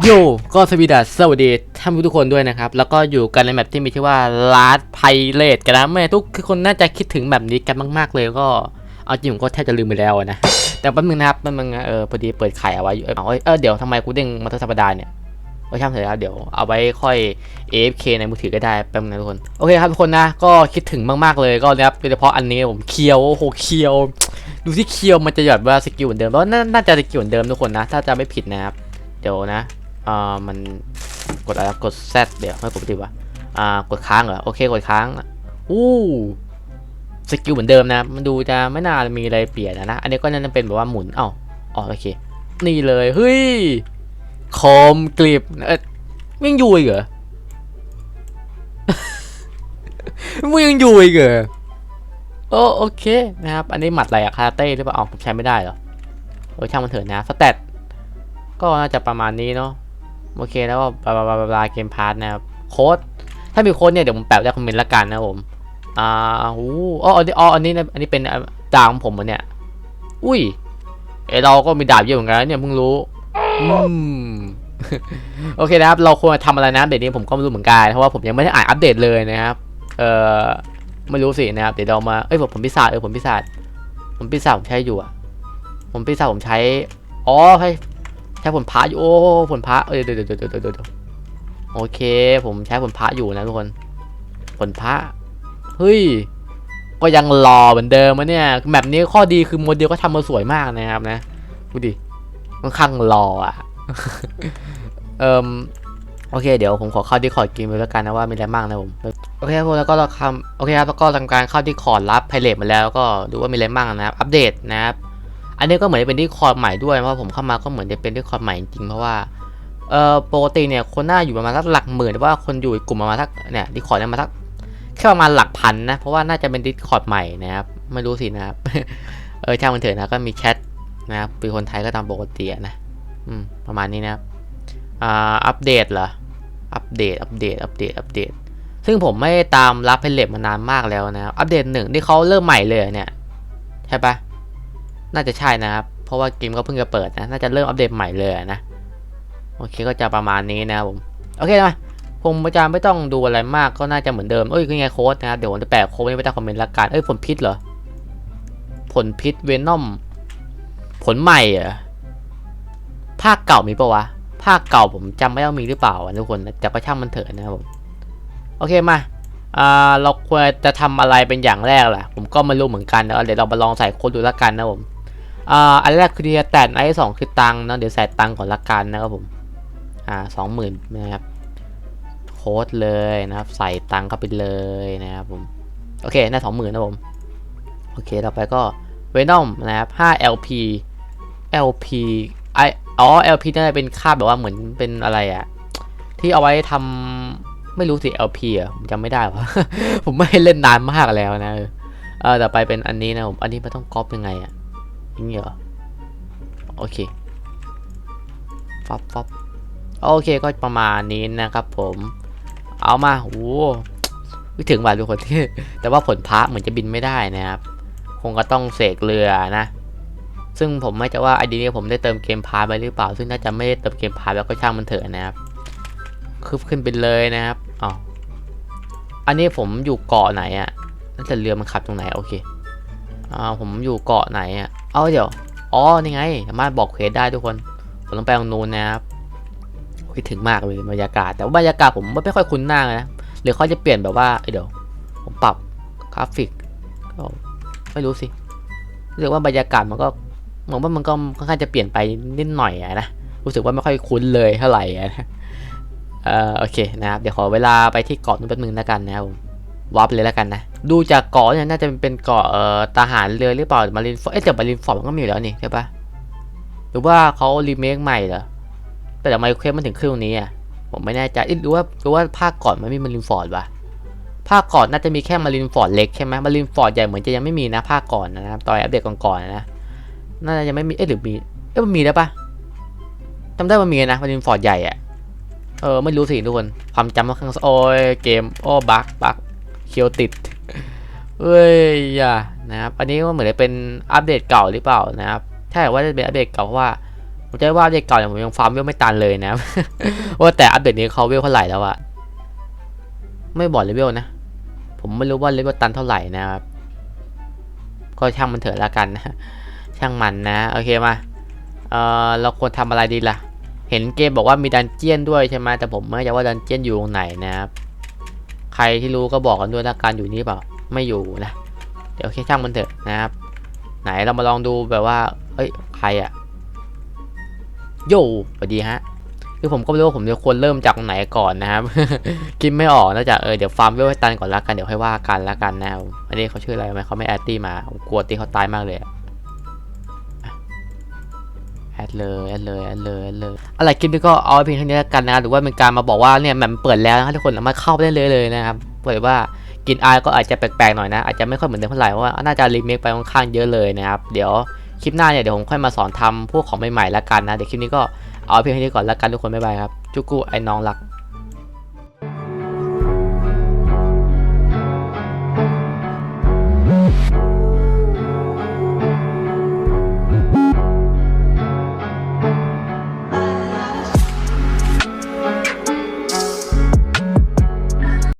โยก็สวีดัสสวัสดีท่านผู้ทุกคนด้วยนะครับ แล้วก็อยู่กันในแมปที่มีชื่อว่าลาดไพเรตกันนะแม่ทุกคนน่าจะคิดถึงแบบนี้กันมาก ๆ เลยก็เอาจริงผมก็แทบจะลืมไปแล้วนะ แต่แป๊บนึงนะครับแป๊บนึงเออพอดีเปิดไข่เอาไว้อยู่เออเออเดี๋ยวทำไมกูเด้งมาทั้งสัปดาห์เนี่ยก็ช่างเถอะครับเดี๋ยวเอาไว้ค่อย AFK ในมือถือก็ได้แป๊บนึงนะทุกคนโอเคครับทุกคนนะก็คิดถึงมาก ๆ เลยก็นะครับโดยเฉพาะอันนี้ผมเคียวโอ้โหเคียว ดูที่เคียวมันจะหยอดว่าสกิลเหมือนเดิมแล้วน่าจะสกิลเหมือนเดิมทุกคนนะ ถ้าจะไม่ผิดนะครับเดี๋ยวนะ อ่ามันกดอะไรกด Z เดี๋ยวไม่กดปฏิวะอ่ากดค้างเหรอโอเคกดค้างอู้สกิลเหมือนเดิมนะ มันดูจะไม่น่ามีอะไรเปลี่ยนนะนะ อันนี้ก็น่าจะเป็นแบบว่าหมุนเอ้าอ๋อโอเค นี่เลยเฮ้ยคอมกริบเอ๊ะมึงยังอยู่อีกเหรอมึงยังอยู่อีกเหรอโอโอเคนะครับ อันนี้หมัดอะไรอะคาราเต้หรือเปล่าอ๋อผมใช้ไม่ได้เหรอเออช่างมันเถอะนะสเตตก็น่าจะประมาณนี้เนาะ โอเคแล้วก็บลาบลาบลาบลาเกมพาร์ทนะครับโค้ดถ้ามีโค้ดเนี่ยเดี๋ยวผมแปะไว้ในคอมเมนต์ละกันนะผมอ่าหูอ๋ออันนี้อ๋ออันนี้อันนี้เป็นดาบของผมเหรอเนี่ย อุ้ยเอเราก็มีดาบเยอะเหมือนกันเนี่ยเพิ่งรู้อืมโอเคนะครับ เราควรทำอะไรนะเดี๋ยวนี้ผมก็ไม่รู้เหมือนกันเพราะว่าผมยังไม่ได้อ่านอัปเดตเลยนะครับ เออไม่รู้สินะครับ เดี๋ยวเรามาเอ้ยผมผมพิศาจเออผมพิศาจผมพิศาจผมใช้อยู่อะผมพิศาจผมใช้อ๋อใช้ ใช้ผลพระอยู่โอ้ผลพระเอ้ยเดี๋ยวเดี๋ยวเดี๋ยวเดี๋ยวเดี๋ยวโอเค ผมใช้ผลพระอยู่นะทุกคนผลพระเฮ้ยก็ยังรอเหมือนเดิมมะเนี่ยแบบนี้ข้อดีคือโมเดลก็ทำมาสวยมากนะครับนะดูดิค่อนข้างรออะเอ่มโอเคเดี๋ยวผมขอเข้าที่คอร์ดเกมไปแล้วกันนะว่ามีอะไรบ้างนะผมโอเคครับแล้วก็เราทำโอเคครับแล้วก็ทำการเข้าที่คอร์ดรับไพเรตมาแล้วก็ดูว่ามีอะไรบ้างนะครับอัปเดตนะครับ อันนี้ก็เหมือนจะเป็นที่คอร์ดใหม่ด้วยเพราะผมเข้ามาก็เหมือนจะเป็นที่คอร์ดใหม่จริงเพราะว่าเอ่อปกติเนี่ยคนหน้าอยู่ประมาณสักหลักหมื่นแต่ว่าคนอยู่กลุ่มประมาณสักเนี่ยที่คอร์ดเนี่ยมาสักแค่ประมาณหลักพันนะเพราะว่าน่าจะเป็นดิคอร์ดใหม่นะครับไม่รู้สินะครับเออช่างมันเถอะนะก็มีแชทนะครับเป็นคนไทยก็ตามปกตินะอืมประมาณนี้นะครับอ่าอัปเดตเหรออัปเดตอัปเดตอัปเดตอัปเดตซึ่งผมไม่ตามรับเพลเลตมานานมากแล้วนะครับอัปเดตหนึ่งที่เขาเริ่มใหม่เลยเหรอเนี่ยใช่ปะ น่าจะใช่นะครับ เพราะว่าเกมก็เพิ่งจะเปิดนะ น่าจะเริ่มอัปเดตใหม่เลยนะ โอเคก็จะประมาณนี้นะครับผม โอเคนะผมอาจารย์ไม่ต้องดูอะไรมากก็น่าจะเหมือนเดิม เอ้ยคือไงโค้ดนะครับ เดี๋ยวผมจะแปะโค้ดไว้ใต้คอมเมนต์ละกัน เอ้ยผลพิษเหรอ ผลพิษเวนอม ผลใหม่เหรอ ภาคเก่ามีปะวะ ภาคเก่าผมจำไม่ได้ว่ามีหรือเปล่าทุกคนแต่ก็ช่างมันเถอะนะครับผม โอเคมาอ่าเราควรจะทำอะไรเป็นอย่างแรกล่ะ ผมก็ไม่รู้เหมือนกันนะเดี๋ยวเรามาลองใส่โค้ดดูละกันนะผม อ่าอันแรกคือจะแต่อันที่สองคือตังนะเดี๋ยวใส่ตังก่อนละกันนะครับผมอ่าสองหมื่นนะครับโค้ดเลยนะครับ ใส่ตังเข้าไปเลยนะครับผมโอเคน่าสองหมื่นนะผมโอเคต่อไปก็เวนอมนะครับ5 LP LP ไออ๋อ LP น่าจะเป็นค่าแบบว่าเหมือนเป็นอะไรอะที่เอาไว้ทำไม่รู้สิ LP อะผมจำไม่ได้วะผมไม่เล่นนานมากแล้วนะเออต่อไปเป็นอันนี้นะผมอันนี้มันต้องก๊อปยังไงอะ อย่างนี้เหรอ โอเคฟับฟับโอเคก็ประมาณนี้นะครับผม เอามาโอ้ไม่ถึงว่ะทุกคน แต่ว่าผลพระเหมือนจะบินไม่ได้นะครับ คงก็ต้องเสกเรือนะ ซึ่งผมไม่จะว่าไอดีนี้ผมได้เติมเกมพาไปหรือเปล่า ซึ่งน่าจะไม่ได้เติมเกมพาแล้วก็ช่างมันเถอะนะครับคืบขึ้นไปเลยนะครับอ๋ออันนี้ผมอยู่เกาะไหนอะ่ะน่าจะเรือมันขับตรงไหนโอเคอ่าผมอยู่เกาะไหนอะ่ะ เอาเดี๋ยว อ๋อ นี่ไง สามารถบอกเควสได้ทุกคน ผมต้องไปตรงนู้นนะครับคิดถึงมากเลยบรรยากาศ แต่ว่าบรรยากาศผมไม่ค่อยคุ้นหน้าเลยนะหรือเขาจะเปลี่ยนแบบว่าเเดี๋ยว ผมปรับกราฟิกก็ไม่รู้สิรู้สึกว่าบรรยากาศมันก็เหมือนว่ามันก็ค่อนข้างจะเปลี่ยนไปนิดหน่อยอะนะ รู้สึกว่าไม่ค่อยคุ้นเลยเท่าไหร่อะนะเอ่อโอเคนะครับ เดี๋ยวขอเวลาไปที่เกาะนู้นแป๊บนึงแล้วกันนะครับวาร์ปเลยแล้วกันนะ ดูจากเกาะเนี่ยน่าจะเป็นเกาะเอ่อทหารเรือหรือเปล่ามารินฟอร์ดเอ๊ะแต่มารินฟอร์ดมันก็มีอยู่แล้วนี่ใช่ปะหรือว่าเขารีเมคใหม่เหรอแต่ทำไมเควสมันถึงขึ้นตรงนี้อะผมไม่แน่ใจเอ๊ะหรือว่าหรือว่าภาคก่อนมันไม่มีมารินฟอร์ดวะภาคก่อนน่าจะมีแค่มารินฟอร์ดเล็กใช่ไหมมารินฟอร์ดใหญ่เหมือนจะยังไม่มีนะภาคก่อนนะครับตอนอัปเดตก่อนๆนะน่าจะยังไม่มีเอ๊ะหรือมีเอ๊ะมันมีแล้วปะจำได้ว่ามีนะมารินฟอร์ดใหญ่อะเออไม่รู้สิทุกคนความจำค่อนข้างโอ้ยเกมโอ้บักบักเคียวติด เอ้ยอย่านะครับ อันนี้ก็เหมือนจะเป็นอัปเดตเก่าหรือเปล่านะครับ ถ้าเกิดว่าจะเป็นอัปเดตเก่าเพราะว่าผมจะว่าเด็กเก่าเนี่ยผมยังฟาร์มเวลไม่ตันเลยนะครับว่าแต่อัปเดตนี้เขาเวลเท่าไหร่แล้วอะไม่บอกเลเวลนะ ผมไม่รู้ว่าเลเวลตันเท่าไหร่นะครับ ก็ช่างมันเถอะละกันนะ ช่างมันนะ โอเคมา เออเราควรทำอะไรดีล่ะ เห็นเกมบอกว่ามีดันเจียนด้วยใช่ไหมแต่ผมไม่รู้ว่าดันเจียนอยู่ตรงไหนนะครับ ใครที่รู้ก็บอกกันด้วยนะการอยู่นี่เปล่า ไม่อยู่นะเดี๋ยวโอเคช่างมันเถอะนะครับ ไหนเรามาลองดูแบบว่า เอ้ยใครอะโย่สวัสดีฮะคือผมก็ไม่รู้ว่าผมจะควรเริ่มจากตรงไหนก่อนนะครับคิดไม่ออกนอกจากเออเดี๋ยวฟาร์มเวลให้ตันก่อนละกันเดี๋ยวค่อยว่ากันละกันนะครับอันนี้เขาชื่ออะไรไหมเขาไม่แอดตี้มาผมกลัวตีเขาตายมากเลยแอดเลยแอดเลยแอดเลยแอดเลยอะไรคลิปนี้ก็เอาเพียงเท่านี้ละกันนะหรือว่าเป็นการมาบอกว่าเนี่ยแมปมันเปิดแล้วนะทุกคนสามารถเข้าไปได้เลยเลยนะครับเปิดว่า กินอายก็อาจจะแปลกๆหน่อยนะ อาจจะไม่ค่อยเหมือนเดิมเท่าไหร่เพราะว่าน่าจะรีเมคไปค่อนข้างเยอะเลยนะครับ เดี๋ยวคลิปหน้าเนี่ยเดี๋ยวผมค่อยมาสอนทำพวกของใหม่ๆละกันนะ เดี๋ยวคลิปนี้ก็เอาเพียงเท่านี้ก่อนละกันทุกคนบ๊ายบายครับจุกุไอ้น้องรัก